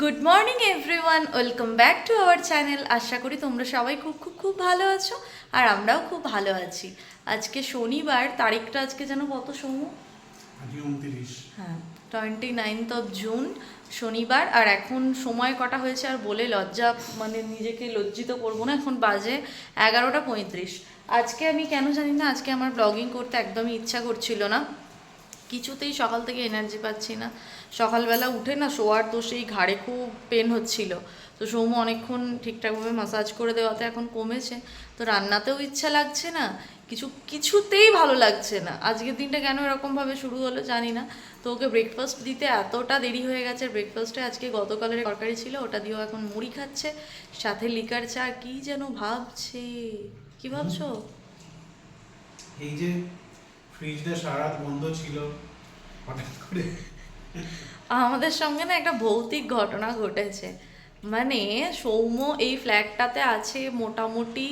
Good morning everyone welcome back to our channel আশা করি তোমরা সবাই খুব খুব খুব ভালো আছো আর আমরাও খুব ভালো আছি। আজকে শনিবার তারিখটা আজকে যেন কত সময় হ্যাঁ টোয়েন্টি নাইনথ অফ জুন শনিবার। আর এখন সময় কটা হয়েছে আর বলে লজ্জা মানে নিজেকে লজ্জিত করব না। এখন বাজে এগারোটা পঁয়ত্রিশ। আজকে আমি কেন জানি না আজকে আমার ব্লগিং করতে একদমই ইচ্ছা করছিল না। কিছুতেই সকাল থেকে এনার্জি পাচ্ছি না। সকালবেলা উঠে না শোয়ার তো সেই ঘাড়ে খুব পেন হচ্ছিল। তো সৌম্য অনেকক্ষণ ঠিকঠাকভাবে মাসাজ করে দেওয়াতে এখন কমেছে। তো রান্নাতেও ইচ্ছা লাগছে না, কিছু, কিছুতেই ভালো লাগছে না। আজকের দিনটা কেন এরকমভাবে শুরু হলো জানি না। তো ওকে ব্রেকফাস্ট দিতে এতটা দেরি হয়ে গেছে ব্রেকফাস্টে আজকে গতকালের তরকারি ছিল, ওটা দিয়েও এখন মুড়ি খাচ্ছে, সাথে লিকার চা, কি যেন ভাবছে, কি ভাবছ? এই যে ফ্রিজটা বন্ধ ছিল। হঠাৎ করে আমাদের সঙ্গে না একটা ভৌতিক ঘটনা ঘটেছে। মানে সৌম্য এই ফ্ল্যাটটাতে আছে মোটামুটি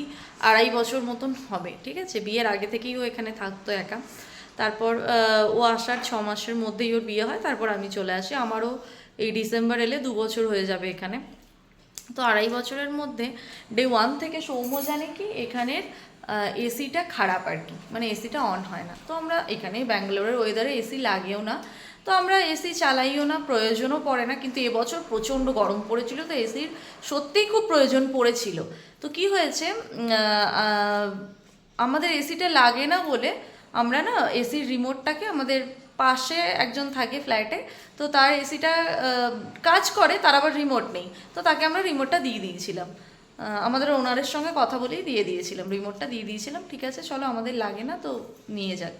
আড়াই বছর মতন হবে, ঠিক আছে? বিয়ের আগে থেকেই ও এখানে থাকতো একা। তারপর ও আসার ছ মাসের মধ্যেই ওর বিয়ে হয়, তারপর আমি চলে আসি। আমারও এই ডিসেম্বর এলে দু বছর হয়ে যাবে এখানে। তো আড়াই বছরের মধ্যে ডে ওয়ান থেকে সৌম্য জানে কি এখানের এসিটা খারাপ আর কি মানে এসিটা অন হয় না। তো আমরা এখানে ব্যাঙ্গালোরের ওয়েদারে এসি লাগেও না। তো আমরা এসি চালাইও না, প্রয়োজনও পড়ে না। কিন্তু এবছর প্রচণ্ড গরম পড়েছিল। তো এসির সত্যিই খুব প্রয়োজন পড়েছিল। তো কি হয়েছে? আমাদের এসিটা লাগে না বলে আমরা না এসির রিমোটটাকে আমাদের পাশে একজন থাকে ফ্ল্যাটে তো তার এসিটা কাজ করে, তার আবার রিমোট নেই। তো তাকে আমরা রিমোটটা দিয়ে দিয়েছিলাম। আমাদের ওনারের সঙ্গে কথা বলেই দিয়ে দিয়েছিলাম রিমোটটা দিয়ে দিয়েছিলাম, ঠিক আছে, চলো আমাদের লাগে না তো নিয়ে যাক।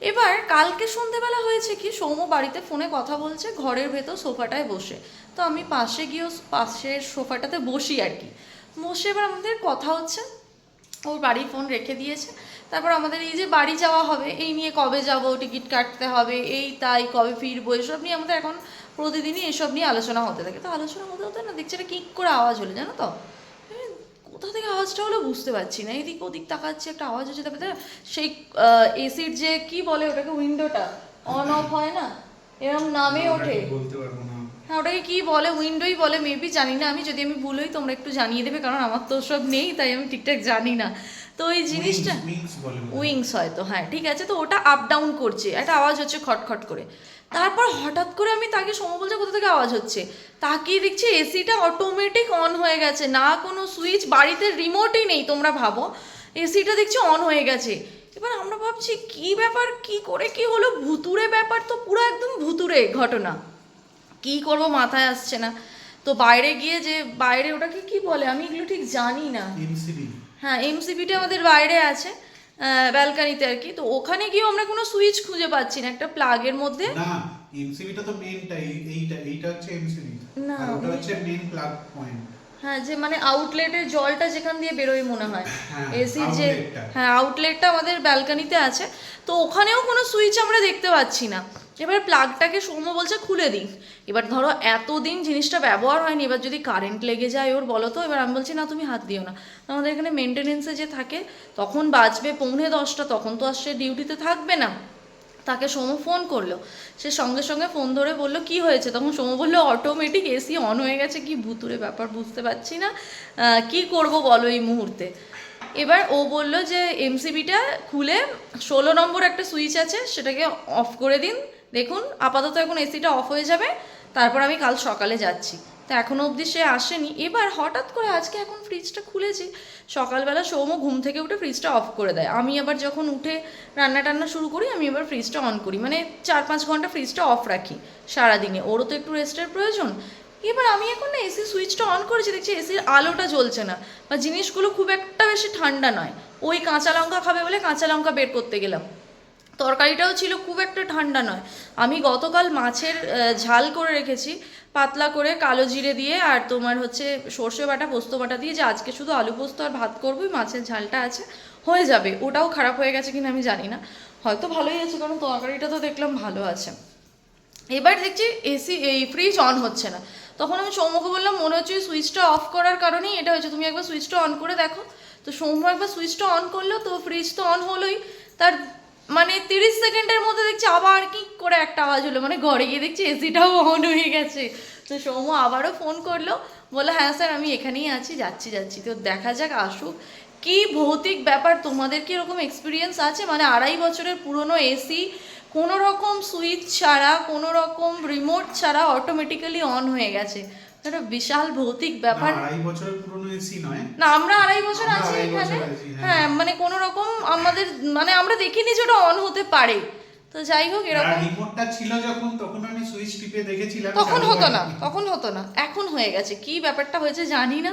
এবার কালকে সন্ধেবেলা হয়েছে কি, সৌম্য বাড়িতে ফোনে কথা বলছে, ঘরের ভেতর সোফাটায় বসে। তো আমি পাশে গিয়েও পাশের সোফাটাতে বসি আর কি। বসে এবার আমাদের কথা হচ্ছে, ওর বাড়ি ফোন রেখে দিয়েছে। তারপর আমাদের এই যে বাড়ি যাওয়া হবে, এই নিয়ে কবে যাব, টিকিট কাটতে হবে, এই তাই, কবে ফিরবো, এসব নিয়ে আমাদের এখন প্রতিদিনই এসব নিয়ে আলোচনা হতে থাকে। তো আলোচনা হতে হতে না দেখছি এটা কিক করে আওয়াজ হলো, জানো তো? কোথা থেকে আওয়াজটা হলো বুঝতে পারছি না। এদিক ওদিক তাকাচ্ছি একটা আওয়াজ হচ্ছে তারপরে সেই এসির যে কি বলে ওটাকে উইন্ডোটা অন অফ হয় না? এরকম নামে ওঠে। হ্যাঁ ওটাকে কি বলে উইন্ডোই বলে মেবি জানি না। আমি যদি আমি ভুল হই তোমরা একটু জানিয়ে দেবে কারণ আমার তো সব নেই তাই আমি ঠিকঠাক জানি না। তো ওই জিনিসটা উইংস উইংস হয়তো হ্যাঁ ঠিক আছে। তো ওটা আপ ডাউন করছে একটা আওয়াজ হচ্ছে খটখট করে। তারপর হঠাৎ করে আমি তাকে সম বলছে কোথা থেকে আওয়াজ হচ্ছে তাকিয়ে দেখছি এসিটা অটোমেটিক অন হয়ে গেছে না কোনো সুইচ বাড়িতে রিমোটই নেই তোমরা ভাবো এসিটা দেখছি অন হয়ে গেছে। এবার আমরা ভাবছি কি ব্যাপার কি করে কি হলো? ভুতুরে ব্যাপার তো পুরো একদম ভুতুরে ঘটনা। কি করব মাথায় আসছে না। তো বাইরে গিয়ে যে বাইরে ওটাকে কি বলে? আমি এগুলো ঠিক জানি না। হ্যাঁ এমসিপিটা আমাদের বাইরে আছে। ব্যালকানিতে আর কি। তো ওখানে গিয়ে আমরা কোনো সুইচ খুঁজে পাচ্ছি না একটা প্লাগের মধ্যে। না এমসিবিটা তো মেইনটা এইটা এইটা হচ্ছে এমসিবি। না, ওটা হচ্ছে মেইন প্লাগ পয়েন্ট হ্যাঁ যে মানে আউটলেটের জলটা যেখান দিয়ে বেরোয় মনে হয়। হ্যাঁ, এসির যে হ্যাঁ আউটলেটটা আমাদের ব্যালকানিতে আছে। তো ওখানেও কোনো সুইচ আমরা দেখতে পাচ্ছি না। এবার প্লাগটাকে সৌম্য বলছে খুলে দিই। এবার ধরো এতদিন জিনিসটা ব্যবহার হয়নি, এবার যদি কারেন্ট লেগে যায় ওর, বলো তো? এবার আমি বলছি, না, তুমি হাত দিও না। আমাদের এখানে মেনটেনেন্সে যে থাকে, তখন বাজবে পৌনে দশটা, তখন তো আর সে ডিউটিতে থাকবে না। তাকে সোম ফোন করল। সে সঙ্গে সঙ্গে ফোন ধরে বলল, কি হয়েছে? তখন সোম বলল অটোমেটিক এসি অন হয়ে গেছে। কি ভুতুরে ব্যাপার, বুঝতে পারছি না। কি করব বলো এই মুহূর্তে? এবার ও বলল যে এমসিবিটা খুলে, ষোলো নম্বর একটা সুইচ আছে, সেটাকে অফ করে দিন। দেখুন, আপাতত এখন এসিটা অফ হয়ে যাবে। তারপর আমি কাল সকালে যাচ্ছি। তো এখনও অবধি সে আসেনি। এবার হঠাৎ করে আজকে এখন ফ্রিজটা খুলেছি। সকালবেলা সৌম্য ঘুম থেকে উঠে ফ্রিজটা অফ করে দেয়। আমি আবার যখন উঠে রান্না টান্না শুরু করি, আমি এবার ফ্রিজটা অন করি। মানে চার পাঁচ ঘণ্টা ফ্রিজটা অফ রাখি সারাদিনে। ওরও তো একটু রেস্টের প্রয়োজন। এবার আমি এখন না এসি সুইচটা অন করেছি, দেখছি এসির আলোটা জ্বলছে না। বা জিনিসগুলো খুব একটা বেশি ঠান্ডা নয়। ওই কাঁচা লঙ্কা খাবে বলে কাঁচা লঙ্কা বের করতে গেলাম। তরকারিটাও ছিল খুব একটা ঠান্ডা নয়। আমি গতকাল মাছের ঝাল করে রেখেছি, পাতলা করে কালো জিরে দিয়ে আর তোমার হচ্ছে সর্ষে বাটা, পোস্ত বাটা দিয়ে যে আজকে শুধু আলু পোস্ত আর ভাত করবোই, মাছের ঝালটা আছে, হয়ে যাবে। ওটাও খারাপ হয়ে গেছে কিনা আমি জানি না। হয়তো ভালোই আছে, কারণ তরকারিটা তো দেখলাম ভালো আছে। এবার দেখছি এসি, এই ফ্রিজ অন হচ্ছে না। তখন আমি সৌম্যকে বললাম, মনে হচ্ছে সুইচটা অফ করার কারণেই এটা হয়েছে। তুমি একবার সুইচটা অন করে দেখো। তো সৌম্য একবার সুইচটা অন করল, তো ফ্রিজ তো অন হলোই। তার মানে তিরিশ সেকেন্ডের মধ্যে দেখছি আবার কি করে একটা আওয়াজ হলো। মানে ঘরে গিয়ে দেখছি এসিটাও অন হয়ে গেছে। তো সৌম্য আবারও ফোন করল। বলে হ্যাঁ স্যার আমি এখানেই আছি, যাচ্ছি যাচ্ছি। তো দেখা যাক, আসুক। কি ভৌতিক ব্যাপার? তোমাদের কি এরকম এক্সপিরিয়েন্স আছে? মানে আড়াই বছরের পুরনো এসি কোনো রকম সুইচ ছাড়া কোনো রকম রিমোট ছাড়া অটোমেটিক্যালি অন হয়ে গেছে। একটা বিশাল ভৌতিক ব্যাপার। আড়াই বছরের পুরনো এসি নয়। না আমরা আড়াই বছর আছি এখানে। হ্যাঁ। হ্যাঁ মানে কোনো রকম আমাদের মানে আমরা দেখিনি যেটা অন হতে পারে। তো যাই হোক এরকম রিমোটটা ছিল যখন তখন আমি সুইচ টিপে দেখেছিলাম তখন হতো না তখন হতো না এখন হয়ে গেছে। কি ব্যাপারটা হয়েছে জানি না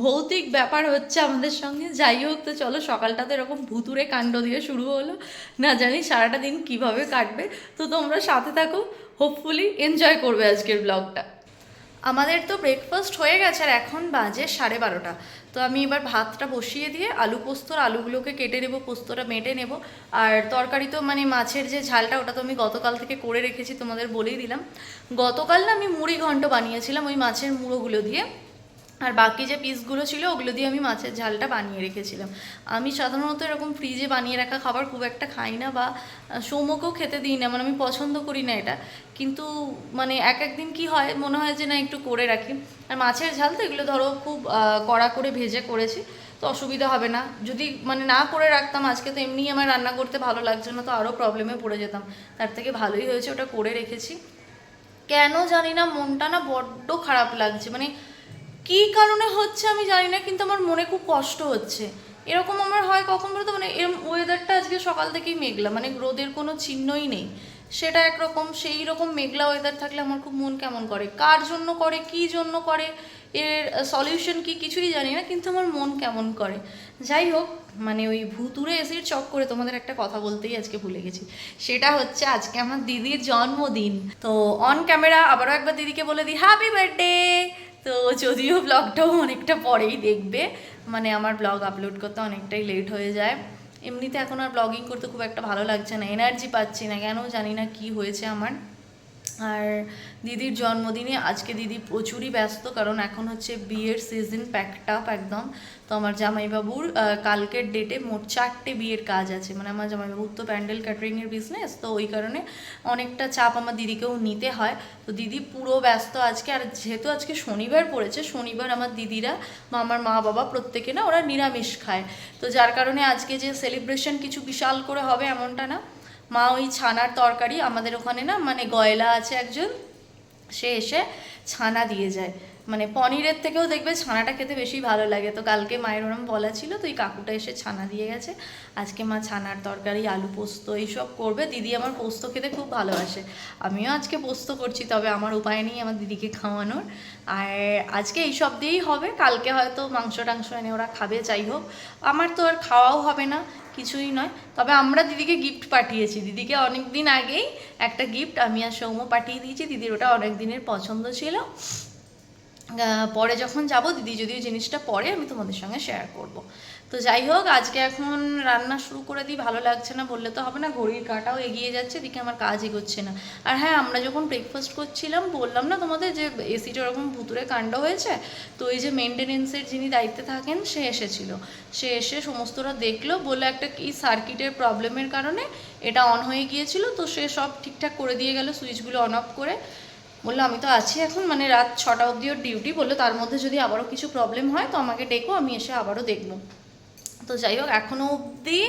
ভৌতিক ব্যাপার হচ্ছে আমাদের সঙ্গে। যাই হোক তো চলো সকালটাতে এরকম ভুতুরে কাণ্ড দিয়ে শুরু হলো। না জানি সারাটা দিন কীভাবে কাটবে। তো তোমরা সাথে থাকো হোপফুলি এনজয় করবে আজকের ব্লগটা আমাদের তো ব্রেকফাস্ট হয়ে গেছে আর এখন বাজে সাড়ে বারোটা। তো আমি এবার ভাতটা বসিয়ে দিয়ে আলু পোস্তর আলুগুলোকে কেটে নেব, পোস্তটা মেটে নেব। আর তরকারি তো মানে মাছের যে ঝালটা ওটা তো আমি গতকাল থেকে করে রেখেছি, তোমাদের বলেই দিলাম। গতকাল না আমি মুড়ি ঘন্ট বানিয়েছিলাম ওই মাছের মুড়োগুলো দিয়ে। আর বাকি যে পিসগুলো ছিল ওগুলো দিয়ে আমি মাছের ঝালটা বানিয়ে রেখেছিলাম। আমি সাধারণত এরকম ফ্রিজে বানিয়ে রাখা খাবার খুব একটা খাই না বা আহ, খেতে দিই না মানে আমি পছন্দ করি না এটা। কিন্তু মানে এক একদিন কি হয় মনে হয় যে না একটু করে রাখি। আর মাছের ঝাল তো এগুলো ধরো খুব কড়া করে ভেজে করেছি তো অসুবিধা হবে না। যদি মানে না করে রাখতাম আজকে তো এমনিই আমার রান্না করতে ভালো লাগছে না তো আরও প্রবলেমে পড়ে যেতাম। তার থেকে ভালোই হয়েছে ওটা করে রেখেছি। কেন জানি না মনটা না বড্ড খারাপ লাগছে মানে কী কারণে হচ্ছে আমি জানি না, কিন্তু আমার মনে খুব কষ্ট হচ্ছে। এরকম আমার হয় কখন বলতো? মানে এরম ওয়েদারটা আজকে সকাল থেকেই মেঘলা মানে রোদের কোনো চিহ্নই নেই। সেটা একরকম, সেই রকম মেঘলা ওয়েদার থাকলে আমার খুব মন কেমন করে? কার জন্য করে, কী জন্য করে? এর সলিউশন কি কিছুই জানি না, কিন্তু আমার মন কেমন করে। যাই হোক মানে ওই ভুতুরে এসির চক করে তোমাদের একটা কথা বলতেই আজকে ভুলে গেছি। সেটা হচ্ছে আজকে আমার দিদির জন্মদিন। তো অন ক্যামেরা আবারও একবার দিদিকে বলে দিই হ্যাপি বার্থডে তো যদিও ব্লগটাও অনেকটা পরেই দেখবে মানে আমার ব্লগ আপলোড করতে অনেকটাই লেট হয়ে যায়। এমনিতে এখন আর ব্লগিং করতে খুব একটা ভালো লাগছে না এনার্জি পাচ্ছি না, কেন জানি না কি হয়েছে আমার। আর দিদির জন্মদিনে আজকে দিদি প্রচুরই ব্যস্ত, কারণ এখন হচ্ছে বিয়ের সিজন প্যাকড আপ একদম। তো আমার জামাইবাবুর কালকের ডেটে মোট চারটে বিয়ের কাজ আছে। মানে আমার জামাইবাবুর তো প্যান্ডেল ক্যাটারিংয়ের বিজনেস তো ওই কারণে অনেকটা চাপ আমার দিদিকেও নিতে হয়। তো দিদি পুরো ব্যস্ত আজকে, আর যেহেতু আজকে শনিবার পড়েছে, শনিবার আমার দিদিরা, বা আমার মা বাবা প্রত্যেকে না ওরা নিরামিষ খায়। তো যার কারণে আজকে যে সেলিব্রেশন কিছু বিশাল করে হবে এমনটা না। মা ওই ছানার তরকারি, আমাদের ওখানে না মানে গয়লা আছে একজন, সে এসে ছানা দিয়ে যায়। মানে পনিরের থেকেও দেখবে ছানাটা খেতে বেশি ভালো লাগে। তো কালকে মায়ের ওরম বলা ছিল, তো এই কাকুটা এসে ছানা দিয়ে গেছে। আজকে মা ছানার তরকারি, আলু পোস্ত এইসব করবে। দিদি আমার পোস্ত খেতে খুব ভালোবাসে। আমিও আজকে পোস্ত করছি, তবে আমার উপায় নেই আমার দিদিকে খাওয়ানোর। আর আজকে এইসব দিয়েই হবে। কালকে হয়তো মাংস টাংস এনে ওরা খাবে, যাই হোক। আমার তো আর খাওয়াও হবে না, কিছুই নয়। তবে আমরা দিদিকে গিফট পাঠিয়েছি। দিদিকে অনেক দিন আগেই একটা গিফট আমি আর সৌম্য পাঠিয়ে দিয়েছি। দিদির ওটা অনেক দিনের পছন্দ ছিল। পরে যখন যাব, দিদি যদিও জিনিসটা পরে আমি তোমাদের সঙ্গে শেয়ার করব। তো যাই হোক, আজকে এখন রান্না শুরু করে দিই, ভালো লাগছে না বললে তো হবে না, ঘড়ির কাটাও এগিয়ে যাচ্ছে, এদিকে আমার কাজ এগোচ্ছে না। আর হ্যাঁ আমরা যখন ব্রেকফাস্ট করছিলাম, বললাম না তোমাদের যে এসিটা ওরকম ভুতুরে কাণ্ড হয়েছে, তো এই যে মেনটেনেন্সের যিনি দায়িত্বে থাকেন, সে এসেছিল। সে এসে সমস্তটা দেখল বলে একটা কি সার্কিটের প্রবলেমের কারণে, এটা অন হয়ে গিয়েছিল, তো সে সব ঠিকঠাক করে দিয়ে গেল সুইচগুলো অন অফ করে। বলল, আমি তো আছি এখন মানে রাত ছটা অবধি ওর ডিউটি বলল, তার মধ্যে যদি আবারও কিছু প্রবলেম হয়, তো আমাকে ডেকো, আমি এসে আবারও দেখব। তো যাই হোক এখনও অবধি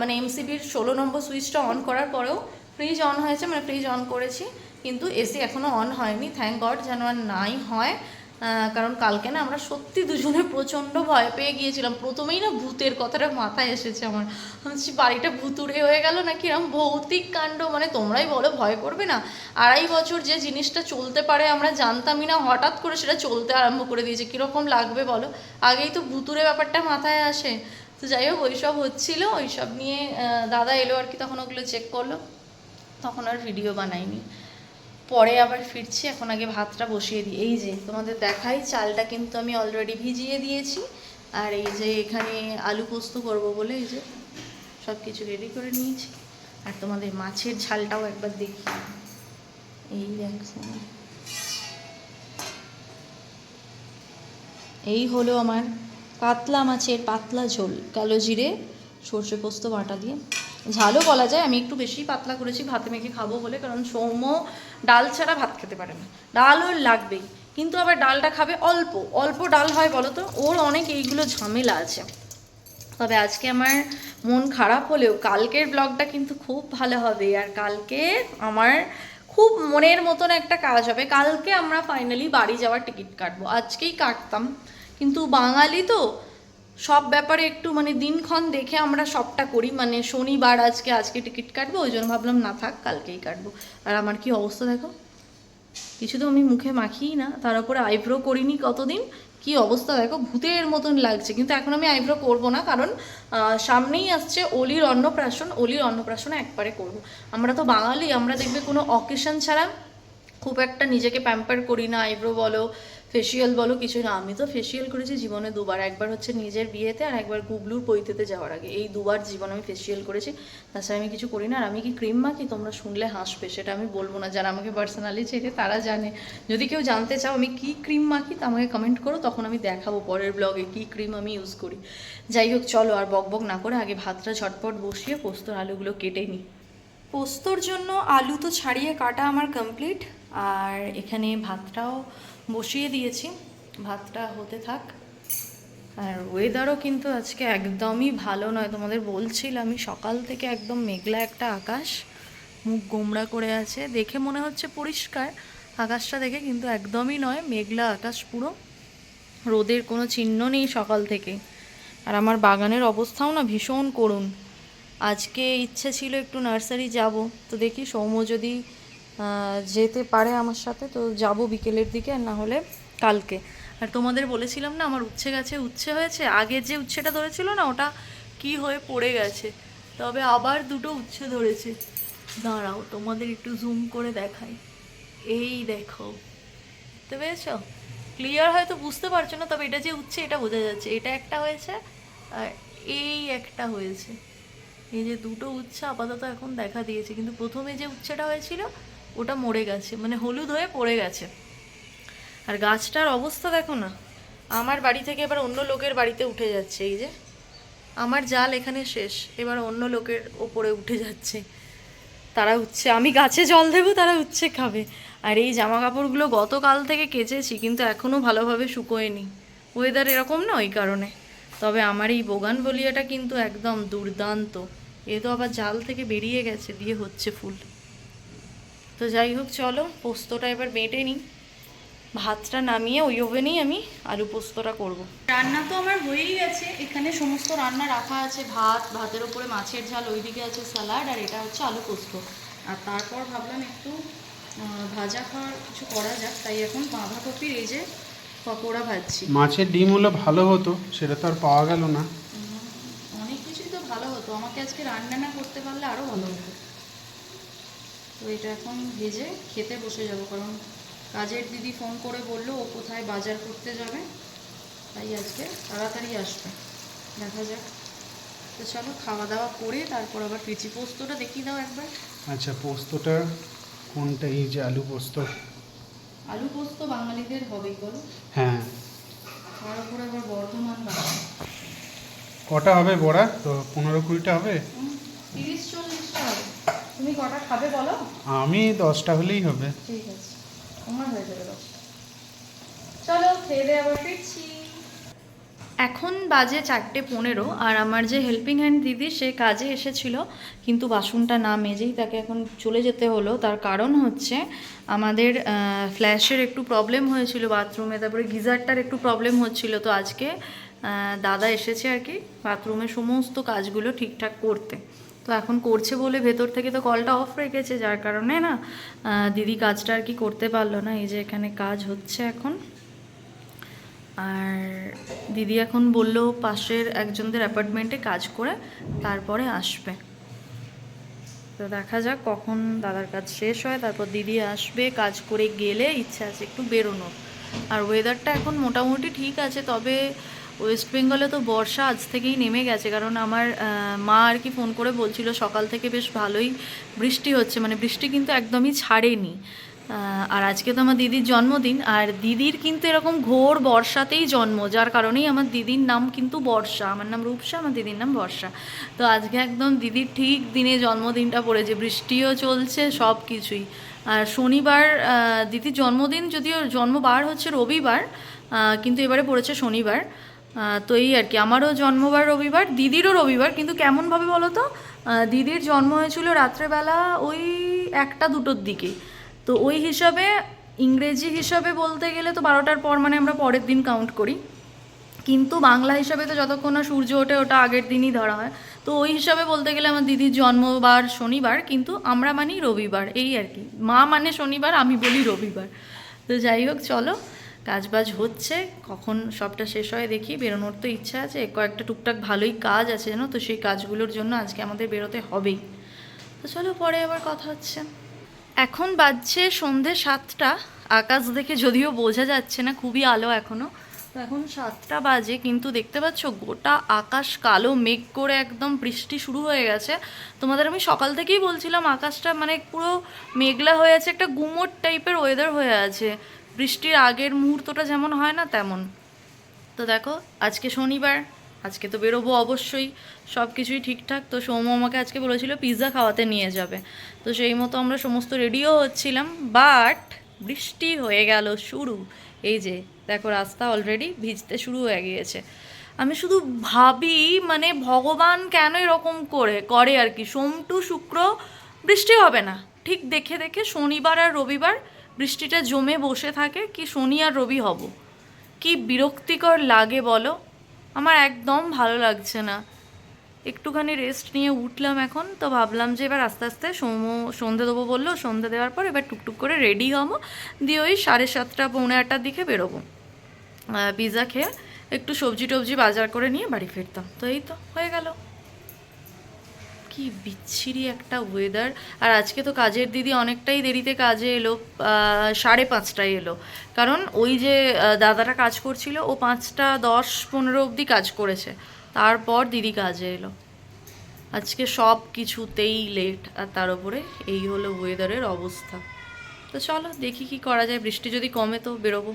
মানে এমসিবির ষোলো নম্বর সুইচটা অন করার পরেও ফ্রিজ অন হয়েছে মানে ফ্রিজ অন করেছি, কিন্তু এসি এখনও অন হয়নি। থ্যাংক গড যেন আর নাই হয়। কারণ কালকে না আমরা সত্যি দুজনে প্রচণ্ড ভয় পেয়ে গিয়েছিলাম। প্রথমেই না ভূতের কথাটা মাথায় এসেছে আমার। আমি বাড়িটা ভুতুরে হয়ে গেল না কিরম ভৌতিক কাণ্ড? মানে তোমরাই বলো, ভয় করবে না। আড়াই বছর যে জিনিসটা চলতে পারে আমরা জানতামই না, হঠাৎ করে সেটা চলতে আরম্ভ করে দিয়েছে। কীরকম লাগবে বলো? আগেই তো ভুতুরে ব্যাপারটা মাথায় আসে। তো যাই হোক, ওইসব হচ্ছিল, ওইসব নিয়ে দাদা এলো আর কি, তখন ওগুলো চেক করল। তখন আর ভিডিও বানাইনি। পরে আবার ফিরছি, এখন আগে ভাতটা বসিয়ে দিই। এই যে, তোমাদের দেখাই, চালটা কিন্তু আমি অলরেডি ভিজিয়ে দিয়েছি। আর এই যে, এখানে আলু পোস্ত করব বলে এই যে সব কিছু রেডি করে নিয়েছি। আর তোমাদের মাছের ঝালটাও একবার দেখি। এই দেখো। এই হলো আমার পাতলা মাছের পাতলা ঝোল, কালো জিরে, সর্ষে পোস্ত, বাটা দিয়ে। ঝালও বলা যায়। আমি একটু বেশি পাতলা করেছি, ভাতে মেখে খাব বলে, কারণ সৌম্য ডাল ছাড়া ভাত খেতে পারে না। ডাল ওর লাগবেই, কিন্তু আবার ডালটা খাবে অল্প। অল্প ডাল হয় বলো তো ওর অনেক এইগুলো ঝামেলা আছে। তবে আজকে আমার মন খারাপ হলেও কালকের ব্লগটা কিন্তু খুব ভালো হবে, আর কালকে আমার খুব মনের মতন একটা কাজ হবে। কালকে আমরা ফাইনালি বাড়ি যাওয়ার টিকিট কাটবো। আজকেই কাটতাম। কিন্তু বাঙালি তো সব ব্যাপারে একটু মানে দিনক্ষণ দেখে আমরা সবটা করি। মানে শনিবার আজকে আজকে টিকিট কাটবো, ওই জন্য ভাবলাম না থাক, কালকেই কাটবো। আর আমার কি অবস্থা দেখো? কিছু তো আমি মুখে মাখিই না, তার উপরে আইব্রো করিনি কতদিন? কি অবস্থা দেখো? ভূতের মতন লাগছে। কিন্তু এখন আমি আইব্রো করব না, কারণ সামনেই আসছে অলির অন্নপ্রাশন। অলির অন্নপ্রাশন একবারে করব। আমরা তো বাঙালি, আমরা দেখবে কোনো অকেশন ছাড়া খুব একটা নিজেকে প্যাম্পার করি না আইব্রো বলো ফেসিয়াল বলো কিছু না, আমি তো ফেসিয়াল করেছি জীবনে দুবার, একবার হচ্ছে নিজের বিয়েতে আর একবার গুবলুর পৈতেতে যাওয়ার আগে। এই দুবার জীবন আমি ফেসিয়াল করেছি তাছাড়া আমি কিছু করি না। আর আমি কি ক্রিম মাখি তোমরা শুনলে হাসবে, সেটা আমি বলব না। যারা আমাকে পার্সোনালি চেনে, তারা জানে। যদি কেউ জানতে চাও আমি কি ক্রিম মাখি তা আমাকে কমেন্ট করো, তখন আমি দেখাবো পরের ব্লগে কি ক্রিম আমি ইউজ করি। যাই হোক, চলো আর বক বক না করে আগে ভাতটা ঝটপট বসিয়ে পোস্তর আলুগুলো কেটে নিই পোস্তর জন্য আলু তো ছাড়িয়ে কাটা আমার কমপ্লিট আর এখানে ভাতটাও বসিয়ে দিয়েছি, ভাতটা হতে থাক। আর ওয়েদারও কিন্তু আজকে একদমই ভালো নয়, তোমাদের বলছিলাম, আমি সকাল থেকে একদম মেঘলা একটা আকাশ, মুখ গোমড়া করে আছে। দেখে মনে হচ্ছে পরিষ্কার, আকাশটা দেখে কিন্তু একদমই নয়, মেঘলা আকাশ পুরো। রোদের কোনো চিহ্ন নেই সকাল থেকে। আর আমার বাগানের অবস্থাও না ভীষণ করুন আজকে ইচ্ছে ছিল একটু নার্সারি যাব, তো দেখি সৌম্য যদি যেতে পারে আমার সাথে, তো যাব বিকেলের দিকে আর না হলে কালকে। আর তোমাদের বলেছিলাম না, আমার উচ্ছে গাছে, উচ্ছে হয়েছে। আগের যে উচ্ছেটা ধরেছিল না, ওটা কি হয়ে পড়ে গেছে। তবে আবার দুটো উচ্ছে ধরেছে। দাঁড়াও, তোমাদের একটু জুম করে দেখাই। এই দেখো, বুঝতে পেরেছ? ক্লিয়ার হয়তো বুঝতে পারছ না, তবে এটা যে উচ্ছে, এটা বোঝা যাচ্ছে। এটা একটা হয়েছে আর এই একটা হয়েছে। এই যে দুটো উচ্ছে আপাতত এখন দেখা দিয়েছে। কিন্তু প্রথমে যে উচ্ছেটা হয়েছিল ওটা মরে গেছে মানে হলুদ হয়ে পড়ে গেছে। আর গাছটার অবস্থা দেখো না, আমার বাড়ি থেকে এবার অন্য লোকের বাড়িতে উঠে যাচ্ছে, এই যে। আমার জাল এখানে শেষ, এবার অন্য লোকের ওপরে উঠে যাচ্ছে। তারা উচ্ছে, আমি গাছে জল দেবো, তারা উচ্ছে খাবে। আর এই জামা কাপড়গুলো গতকাল থেকে কেচেছি, কিন্তু এখনও ভালোভাবে শুকোয়নি। ওয়েদার এরকম না ওই কারণে। তবে আমার এই বোগান বলিয়াটা কিন্তু একদম দুর্দান্ত। এ তো আবার জাল থেকে বেরিয়ে গেছে, দিয়ে হচ্ছে ফুল। তো যাই হোক চলো পোস্তটা এবার বেটে নিই। ভাতটা নামিয়ে ওই ওভেনেই আমি আলু পোস্তটা করব। রান্না তো আমার হয়েই গেছে। এখানে সমস্ত রান্না রাখা আছে ভাত ভাতের উপরে মাছের ঝাল ওইদিকে আছে স্যালাড আর এটা হচ্ছে আলু পোস্ত। আর তারপর ভাবলাম একটু ভাজা খাওয়ার কিছু করা যাক। তাই এখন বাঁধাকপির এই যে পকোড়া ভাজছি। মাছের ডিম হলে ভালো হতো সেটা তো আর পাওয়া গেল না। অনেক কিছুই তো ভালো হতো। আমাকে আজকে রান্না না করতে পারলে আরও ভালো হতো। তো এটা এখন ভেজে খেতে বসে যাব কারণ কাজের দিদি ফোন করে বলল ও কোথায় বাজার করতে যাবে তাই আজকে তাড়াতাড়ি আসবে। দেখা যাক। তো চলো খাওয়া দাওয়া করে তারপর আবার পিচি পোস্তটা দেখিয়ে দাও একবার। আচ্ছা পোস্তটা কোনটা? এই যে আলু পোস্ত। আলু পোস্ত বাঙালিদের হবেই বলো। হ্যাঁ। তার উপর আবার বর্ধমান কটা হবে বড়া? তো পনেরো কুড়িটা হবে? তিরিশ চল্লিশটা হবে। তুমি কটা খাবে বলো? আমি দশটা হলেই হবে। ঠিক আছে। আমার হয়ে যাবে দশটা। চলো খেয়ে দিয়ে আবার ফিরছি। এখন বাজে চারটে পনেরো আর আমার যে হেল্পিং হ্যান্ড দিদি সে কাজে এসেছিল কিন্তু বাসনটা না মেজেই তাকে এখন চলে যেতে হলো। তার কারণ হচ্ছে আমাদের ফ্ল্যাশের একটু প্রবলেম হয়েছিল বাথরুমে তারপরে গিজারটার একটু প্রবলেম হচ্ছিল। তো আজকে দাদা এসেছে আর কি বাথরুমের সমস্ত কাজগুলো ঠিকঠাক করতে। তো এখন করছে বলে ভেতর থেকে তো কলটা অফ রেখেছে, যার কারণে না দিদি কাজটা আর কি করতে পারল না, এই যে এখানে কাজ হচ্ছে এখন। আর দিদি এখন বলল পাশের একজনদের অ্যাপার্টমেন্টে কাজ করে, তারপরে আসবে। তো দেখা যাক কখন দাদার কাজ শেষ হয়, তারপর দিদি আসবে, কাজ করে গেলে ইচ্ছা আছে একটু বেরোনোর। আর ওয়েদারটা এখন মোটামুটি ঠিক আছে, তবে ওয়েস্ট বেঙ্গলে তো বর্ষা আজ থেকেই নেমে গেছে, কারণ আমার মা আর কি ফোন করে বলছিল সকাল থেকে বেশ ভালোই বৃষ্টি হচ্ছে মানে বৃষ্টি কিন্তু একদমই ছাড়েনি। আর আজকে তো আমার দিদির জন্মদিন, আর দিদির কিন্তু এরকম ঘোর বর্ষাতেই জন্ম, যার কারণেই আমার দিদির নাম কিন্তু বর্ষা, আমার নাম রূপসা, আমার দিদির নাম বর্ষা। তো আজকে একদম দিদির ঠিক দিনে জন্মদিনটা পড়েছে, বৃষ্টিও চলছে সব কিছুই। আর শনিবার দিদির জন্মদিন যদিও জন্মবার হচ্ছে রবিবার কিন্তু এবারে পড়েছে শনিবার তো এই আর কি। আমারও জন্মবার রবিবার, দিদিরও রবিবার, কিন্তু কেমনভাবে বলো তো দিদির জন্ম হয়েছিল রাত্রেবেলা ওই একটা দুটোর দিকে। তো ওই হিসাবে, ইংরেজি হিসাবে বলতে গেলে তো বারোটার পর মানে আমরা পরের দিন কাউন্ট করি। কিন্তু বাংলা হিসাবে তো যতক্ষণ না সূর্য ওঠে, ওটা আগের দিনই ধরা হয়। তো ওই হিসাবে বলতে গেলে আমার দিদির জন্মবার শনিবার, কিন্তু আমরা মানি রবিবার, এই আর কি। মা মানে শনিবার, আমি বলি রবিবার। তো যাই হোক, চলো। কাজবাজ হচ্ছে, কখন সবটা শেষ হয় দেখি, বেরোনোর তো ইচ্ছা আছে, কয়েকটা টুকটাক ভালোই কাজ আছে জানো তো, সেই কাজগুলোর জন্য আজকে আমাদের বেরোতে হবেই। তো চলো পরে আবার কথা হচ্ছে। এখন বাজছে সন্ধে সাতটা, আকাশ দেখে যদিও বোঝা যাচ্ছে না, খুবই আলো এখনও তো এখন সাতটা বাজে, কিন্তু দেখতে পাচ্ছ গোটা আকাশ কালো মেঘ করে একদম বৃষ্টি শুরু হয়ে গেছে। তোমাদের আমি সকাল থেকেই বলছিলাম আকাশটা মানে পুরো মেঘলা হয়ে আছে, একটা গুমোট টাইপের ওয়েদার হয়ে আছে। বৃষ্টির আগের মুহূর্তটা যেমন হয় না তেমন। তো দেখো, আজকে শনিবার, আজকে তো বেরোবো অবশ্যই, সব কিছুই ঠিকঠাক। তো সৌম্য আমাকে আজকে বলেছিল পিৎজা খাওয়াতে নিয়ে যাবে। তো সেই মতো আমরা সমস্ত রেডিও হচ্ছিলাম, বাট বৃষ্টি হয়ে গেল শুরু। এই যে, দেখো রাস্তা অলরেডি ভিজতে শুরু হয়ে গিয়েছে। আমি শুধু ভাবি মানে ভগবান কেন এরকম করে করে আর কি? সোম টু শুক্র বৃষ্টি হবে না। ঠিক দেখে দেখে শনিবার আর রবিবার বৃষ্টিটা জমে বসে থাকে, কি শনি আর রবি হব। কি বিরক্তিকর লাগে বলো? আমার একদম ভালো লাগছে না। একটুখানি রেস্ট নিয়ে উঠলাম এখন, তো ভাবলাম যে এবার আস্তে আস্তে সোম সন্ধে দেবো বলল, সন্ধে দেওয়ার পর এবার টুকটুক করে রেডি হব, দিয়ে ওই সাড়ে সাতটা, পৌনে আটটার দিকে বেরোবো। পিজা খেয়ে একটু সবজি টবজি বাজার করে নিয়ে বাড়ি ফিরতাম। তো এই তো, হয়ে গেল। কি বিচ্ছিরি একটা ওয়েদার আর আজকে তো কাজের দিদি অনেকটাই দেরিতে কাজে এলো সাড়ে পাঁচটায় এলো। কারণ ওই যে দাদাটা কাজ করছিল, ও পাঁচটা দশ পনেরো অবধি কাজ করেছে। তারপর দিদি কাজে এলো। আজকে সব কিছুতেই লেট আর তার উপরে এই হলো ওয়েদারের অবস্থা। তো চলো, দেখি কি করা যায়, বৃষ্টি যদি কমে তো বেরোবো।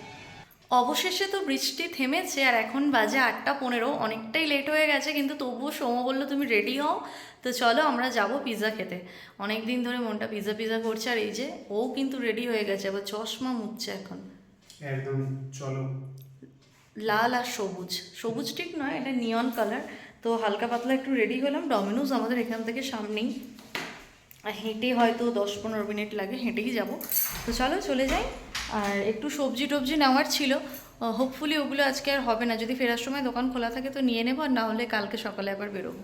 অবশেষে তো বৃষ্টি থেমেছে আর এখন বাজে আটটা পনেরো। অনেকটাই লেট হয়ে গেছে কিন্তু তবুও সৌম বলল তুমি রেডি হও? তো চলো আমরা যাব পিৎজা খেতে। অনেক দিন ধরে মনটা পিৎজা পিৎজা করছে আর এই যে ও কিন্তু রেডি হয়ে গেছে আবার চশমা মুচ্ছে এখন। একদম চলো। লাল আর সবুজ। সবুজ ঠিক নয় এটা নিয়ন কালার তো হালকা পাতলা একটু রেডি হলাম। ডমিনোজ আমাদের এখান থেকে সামনেই। আর হেঁটে হয়তো দশ পনেরো মিনিট লাগে হেঁটেই যাব। তো চলো চলে যাই। আর একটু সবজি টবজি নেওয়ার ছিল। হোপফুলি ওগুলো আজকে আর হবে না। যদি ফেরার সময় দোকান খোলা থাকে তো নিয়ে নেব, আর না হলে কালকে সকালে আবার বেরোবো।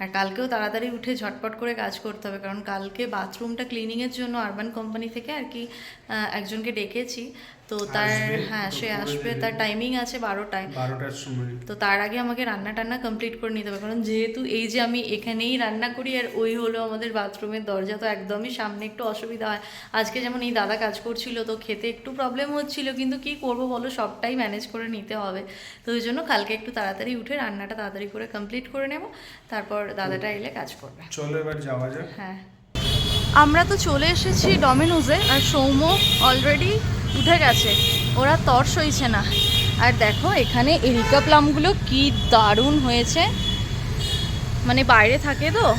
আর কালকেও তাড়াতাড়ি উঠে ঝটপট করে কাজ করতে হবে, কারণ কালকে বাথরুমটা ক্লিনিংয়ের জন্য আরবান কোম্পানি থেকে আর কি একজনকে ডেকেছি। তো তার হ্যাঁ সে আসবে তার টাইমিং আছে বারোটায়। বারোটার সময়। তো তার আগে আমাকে রান্না টান্না কমপ্লিট করে নিতে হবে কারণ যেহেতু এই যে আমি এখানেই রান্না করি আর ওই হলো আমাদের বাথরুমের দরজা তো একদমই সামনে একটু অসুবিধা হয়। আজকে যেমন এই দাদা কাজ করছিল তো খেতে একটু প্রবলেম হচ্ছিল কিন্তু কি করব বলো সবটাই ম্যানেজ করে নিতে হবে। তো ওই জন্য কালকে একটু তাড়াতাড়ি উঠে রান্নাটা তাড়াতাড়ি করে কমপ্লিট করে নেব তারপর দাদাটা এলে কাজ করবে। চলো এবার যাওয়া যাক। হ্যাঁ। আমরা তো চলে এসেছি ডমিনোজে আর সৌম্য অলরেডি উঠে গেছে। ওরা তর সইছে না। আর দেখো, এখানে এরিকা প্লামগুলো কি দারুণ হয়েছে। মানে বাইরে থাকে তো।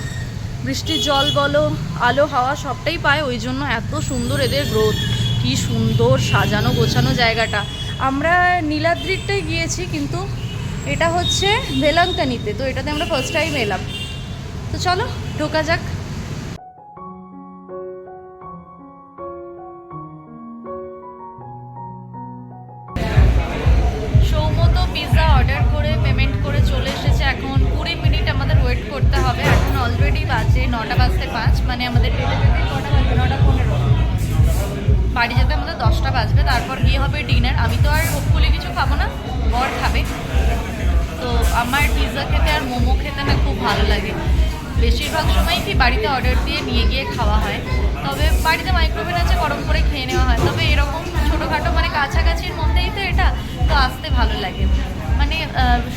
বৃষ্টির জল বলো, আলো, হাওয়া সবটাই পায়, ওই জন্য এত সুন্দর এদের গ্রোথ কি সুন্দর সাজানো গোছানো জায়গাটা। আমরা নীলাদ্রিরটাই গিয়েছি, কিন্তু এটা হচ্ছে ভেলাঙ্কানিতে, তো এটাতে আমরা ফার্স্ট টাইম এলাম। তো চলো, ঢোকা যাক। খাওয়া হয়। তবে বাড়িতে মাইক্রোওভেন আছে, গরম করে খেয়ে নেওয়া হয়। তবে এরকম ছোটোখাটো মানে কাছাকাছির মধ্যেই তো এটা, তো আসতে ভালো লাগে। মানে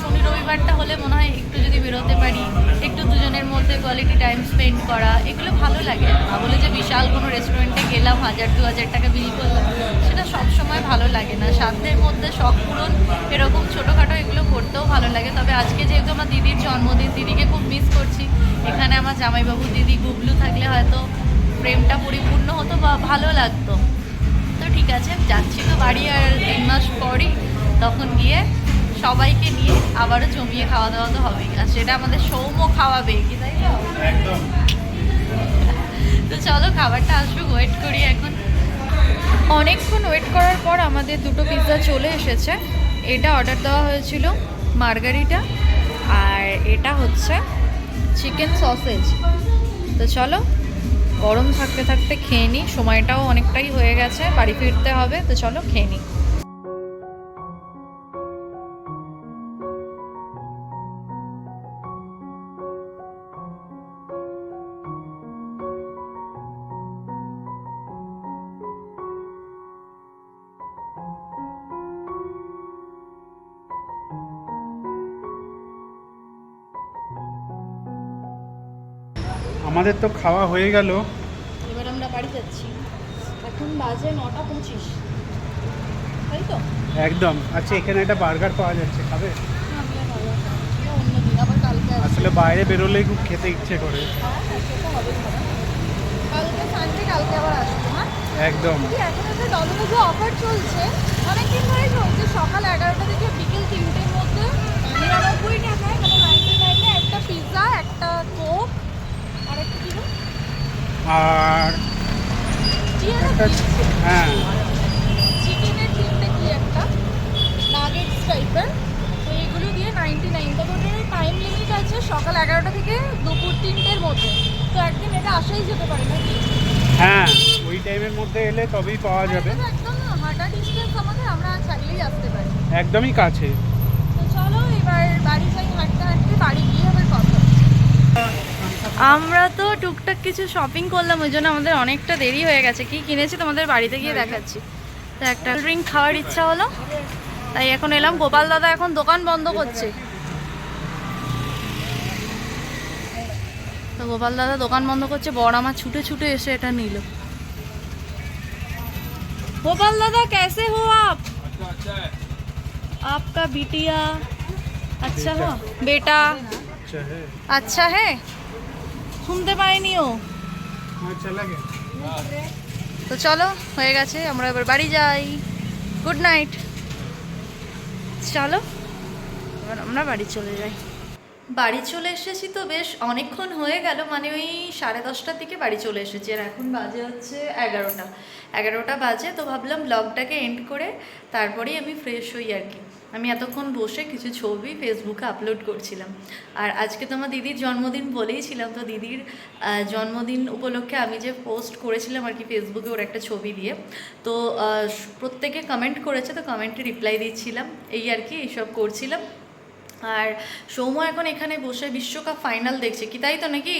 শনি রবিবারটা হলে মনে হয় একটু যদি বেরোতে পারি, একটু দুজনের মধ্যে কোয়ালিটি টাইম স্পেন্ড করা, এগুলো ভালো লাগে। না বলে যে বিশাল কোনো রেস্টুরেন্টে গেলাম, হাজার, দু হাজার টাকা বিল করলাম, সেটা সবসময় ভালো লাগে না। সাধ্যের মধ্যে শখ পূরণ এরকম ছোটোখাটো এগুলো করতেও ভালো লাগে। তবে আজকে যেহেতু আমার দিদির জন্মদিন, দিদিকে খুব মিস করছি। এখানে আমার জামাইবাবু, দিদি গুবলু থাকলে হয়তো প্রেমটা পরিপূর্ণ হতো বা ভালো লাগতো। তো ঠিক আছে, যাচ্ছি তো বাড়ি আর তিন মাস পরই, তখন গিয়ে সবাইকে নিয়ে আবারও জমিয়ে খাওয়া দাওয়া তো হবেই। আর সেটা আমাদের সৌম্য খাওয়াবে কি তাই তো? তো চলো খাবারটা আসবে ওয়েট করি এখন। অনেকক্ষণ ওয়েট করার পর আমাদের দুটো পিৎজা চলে এসেছে। এটা অর্ডার দেওয়া হয়েছিল মার্গারিটা আর এটা হচ্ছে চিকেন সসেজ তো চলো গরম থাকতে থাকতে খেয়ে নিই সময়টাও অনেকটাই হয়ে গেছে বাড়ি ফিরতে হবে তো চলো খেয়ে নিই আমাদের তো খাওয়া হয়ে গেল। এবার আমরা বাড়ি যাচ্ছি। এখন বাজে নটা পঁচিশ। তাই তো? একদম। আচ্ছা এখানে একটা বার্গার পাওয়া যাচ্ছে খাবে? অন্যদিন আবার কালকে আসব। আসলে বাইরে বেরোলেই খুব খেতে ইচ্ছে করে। কালকে সানডে কালকে আবার আসব হ্যাঁ? একদম। অফার চলছে। অনেকদিন ধরেই চলছে। সকাল এগারোটা থেকে বিকেল তিনটের মধ্যে। নিরানব্বই টাকায় মানে নাইনটি নাইনে একটা পিৎজা একটা কোক আর একটা হ্যাঁ। চিকেনের তিনটে কি একটা? নাগেটস টাইপের তো এগুলো দিয়ে নাইনটি নাইন তবে ওটার টাইম লিমিট আছে সকাল এগারোটা থেকে দুপুর তিনটের মধ্যে। তো একদিন এটা আসাই যেতে পারে নাকি? হ্যাঁ ওই টাইমের মধ্যে এলে তবেই পাওয়া যাবে। একদম হাঁটা ডিস্টেন্স আমাদের আমরা চাইলেই আসতে পারি। একদমই কাছে। তো চলো এবার বাড়ি যাই হাঁটতে হাঁটতে বাড়ি গিয়ে আবার কথা আমরা তো টুকটাক কিছু শপিং করলাম ওই জন্য আমাদের অনেকটা দেরি হয়ে গেছে কি কিনেছি তোমাদের বাড়িতে গিয়ে দেখাচ্ছি তো একটা ড্রিঙ্ক খাওয়ার ইচ্ছা হলো তাই এখন এলাম গোপাল দাদা এখন দোকান বন্ধ করছে তো গোপাল দাদা দোকান বন্ধ করছে বড় আমার ছুটে ছুটে এসে এটা নিল গোপাল দাদা कैसे हो आप आपका बिटिया अच्छा हो बेटा আচ্ছা হ্যাঁ अच्छा है শুনতে পাইনি ও আচ্ছা তো চলো হয়ে গেছে আমরা এবার বাড়ি যাই। গুড নাইট চলো এবার আমরা বাড়ি চলে যাই। বাড়ি চলে এসেছি তো বেশ অনেকক্ষণ হয়ে গেল মানে ওই সাড়ে দশটার দিকে বাড়ি চলে এসেছি আর এখন বাজে হচ্ছে এগারোটা। এগারোটা বাজে তো ভাবলাম ব্লগটাকে এন্ড করে তারপরেই আমি ফ্রেশ হই আর কি। আমি এতক্ষণ বসে কিছু ছবি ফেসবুকে আপলোড করছিলাম। আর আজকে তো আমার দিদির জন্মদিন বলেইছিলাম তো দিদির জন্মদিন উপলক্ষে আমি যে পোস্ট করেছিলাম আর কি ফেসবুকে ওর একটা ছবি দিয়ে, তো প্রত্যেকে কমেন্ট করেছে, তো কমেন্টে রিপ্লাই দিচ্ছিলাম। এই আর কি এইসব করছিলাম। আর সৌম্য এখন এখানে বসে বিশ্বকাপ ফাইনাল দেখছে। কি তাই তো নাকি?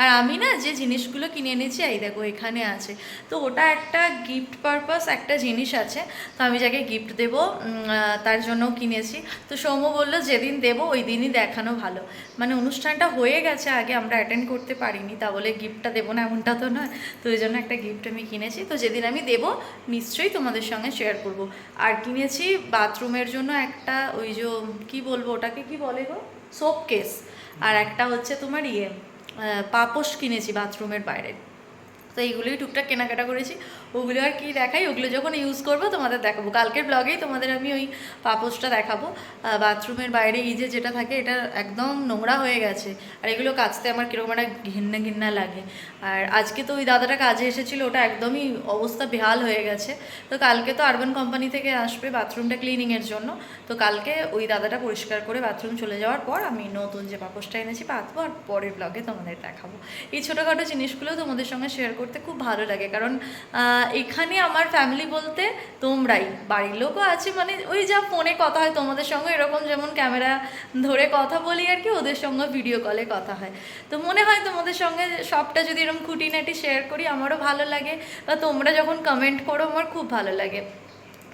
আর আমি না যে জিনিসগুলো কিনে এনেছি, এই দেখো এখানে আছে। তো ওটা একটা গিফট পারপাস একটা জিনিস আছে। তো আমি যাকে গিফট দেবো তার জন্য কিনেছি। তো সৌম্য বলল, যেদিন দেবো ওই দিনই দেখানো ভালো। মানে অনুষ্ঠানটা হয়ে গেছে, আগে আমরা অ্যাটেন্ড করতে পারিনি, তা বলে গিফটটা দেবো না এমনটা তো নয়। তো ওই জন্য একটা গিফট আমি কিনেছি। তো যেদিন আমি দেবো, নিশ্চয়ই তোমাদের সঙ্গে শেয়ার করব। আর কিনেছি বাথরুমের জন্য একটা ওই যে, কি বলব ওটাকে কি বলে গো? সোপ কেস আর একটা হচ্ছে তোমার ইয়ে। পাপোশ কিনেছি বাথরুমের বাইরে। তো এইগুলোই টুকটাক কেনাকাটা করেছি। ওগুলো আর কি দেখাই, ওগুলো যখন ইউজ করব তোমাদের দেখাবো। কালকের ব্লগেই তোমাদের আমি ওই পাপোশটা দেখাবো। বাথরুমের বাইরে এই যে যেটা থাকে, এটা একদম নোংরা হয়ে গেছে। আর এগুলো কাচতে আমার কীরকম একটা ঘিন্না ঘিন্না লাগে। আর আজকে তো ওই দাদাটা কাজে এসেছিল, ওটা একদমই অবস্থা বেহাল হয়ে গেছে। তো কালকে তো আরবান কোম্পানি থেকে আসবে বাথরুমটা ক্লিনিংয়ের জন্য। তো কালকে ওই দাদাটা পরিষ্কার করে বাথরুম চলে যাওয়ার পর আমি নতুন যে পাপোসটা এনেছি, পাতবো আর পরের ব্লগে তোমাদের দেখাবো। এই ছোটোখাটো জিনিসগুলো তোমাদের সঙ্গে শেয়ার করতে খুব ভালো লাগে। কারণ এখানে আমার ফ্যামিলি বলতে তোমরাই। বাড়ির লোকও আছে মানে ওই যা ফোনে কথা হয়, তোমাদের সঙ্গে এরকম যেমন ক্যামেরা ধরে কথা বলি আর কি, ওদের সঙ্গে ভিডিও কলে কথা হয়। তো মনে হয় তোমাদের সঙ্গে সবটা যদি এরকম খুঁটিনাটি শেয়ার করি, আমারও ভালো লাগে। বা তোমরা যখন কমেন্ট করো, আমার খুব ভালো লাগে।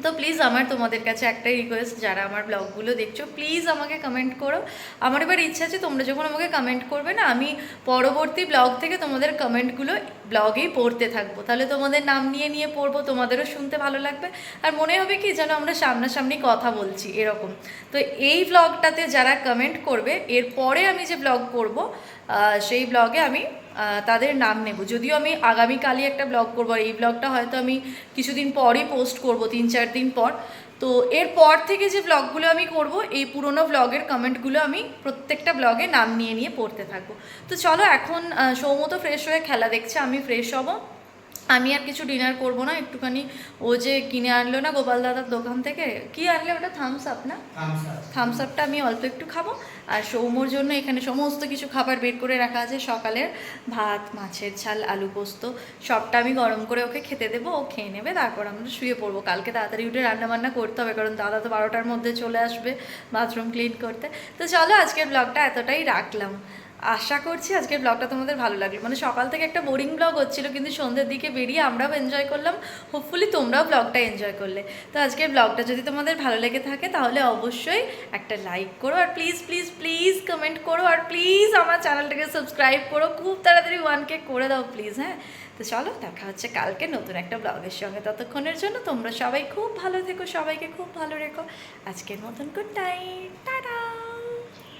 তো প্লিজ আমার তোমাদের কাছে একটাই রিকোয়েস্ট যারা আমার ব্লগগুলো দেখছ প্লিজ আমাকে কমেন্ট করো। আমার এবার ইচ্ছা আছে তোমরা যখন আমাকে কমেন্ট করবে না, আমি পরবর্তী ব্লগ থেকে তোমাদের কমেন্টগুলো ব্লগেই পড়তে থাকব। তাহলে তোমাদের নাম নিয়ে নিয়ে পড়ব, তোমাদেরও শুনতে ভালো লাগবে। আর মনে হবে কি যেন আমরা সামনাসামনি কথা বলছি, এরকম। তো এই ব্লগটাতে যারা কমেন্ট করবে, এরপরে আমি যে ব্লগ করব সেই ব্লগে আমি তাদের নাম নেব। যদিও আমি আগামীকালই একটা ব্লগ করব, আর এই ব্লগটা হয়তো আমি কিছুদিন পরই পোস্ট করব, তিন চার দিন পর। তো এরপর থেকে যে ব্লগগুলো আমি করব, এই পুরনো ব্লগের কমেন্টগুলো আমি প্রত্যেকটা ব্লগে নাম নিয়ে নিয়ে পড়তে থাকব। তো চলো এখন সৌমতো ফ্রেশ হয়ে খেলা দেখছে, আমি ফ্রেশ হব। আমি আর কিছু ডিনার করব না একটুখানি ও যে কিনে আনলো না গোপাল দাদার দোকান থেকে কি আনলে ওটা থামস আপ না? থামস আপটা আমি অল্প একটু খাব। আর সৌমর জন্য এখানে সমস্ত কিছু খাবার বের করে রাখা আছে সকালের ভাত মাছের ঝাল আলু পোস্ত সবটা আমি গরম করে ওকে খেতে দেবো ও খেয়ে নেবে তারপর আমরা শুয়ে পড়ব। কালকে তাড়াতাড়ি উঠে রান্নাবান্না করতে হবে কারণ দাদা তো বারোটার মধ্যে চলে আসবে বাথরুম ক্লিন করতে। তো চলো আজকের ব্লগটা এতটাই রাখলাম। আশা করছি আজকের ব্লগটা তোমাদের ভালো লাগল। মানে সকাল থেকে একটা বোরিং ব্লগ হচ্ছিল, কিন্তু সন্ধ্যের দিকে বেরিয়ে আমরাও এনজয় করলাম। হোপফুলি তোমরাও ব্লগটা এনজয় করলে। তো আজকের ব্লগটা যদি তোমাদের ভালো লেগে থাকে, তাহলে অবশ্যই একটা লাইক করো আর প্লিজ প্লিজ প্লিজ কমেন্ট করো আর প্লিজ আমার চ্যানেলটাকে সাবস্ক্রাইব করো। খুব তাড়াতাড়ি ওয়ান কে করে দাও প্লিজ হ্যাঁ? তো চলো, দেখা হচ্ছে কালকে নতুন একটা ব্লগের সঙ্গে। ততক্ষণের জন্য তোমরা সবাই খুব ভালো থেকো, সবাইকে খুব ভালো রেখো। আজকের মতন গুড নাইট টাটা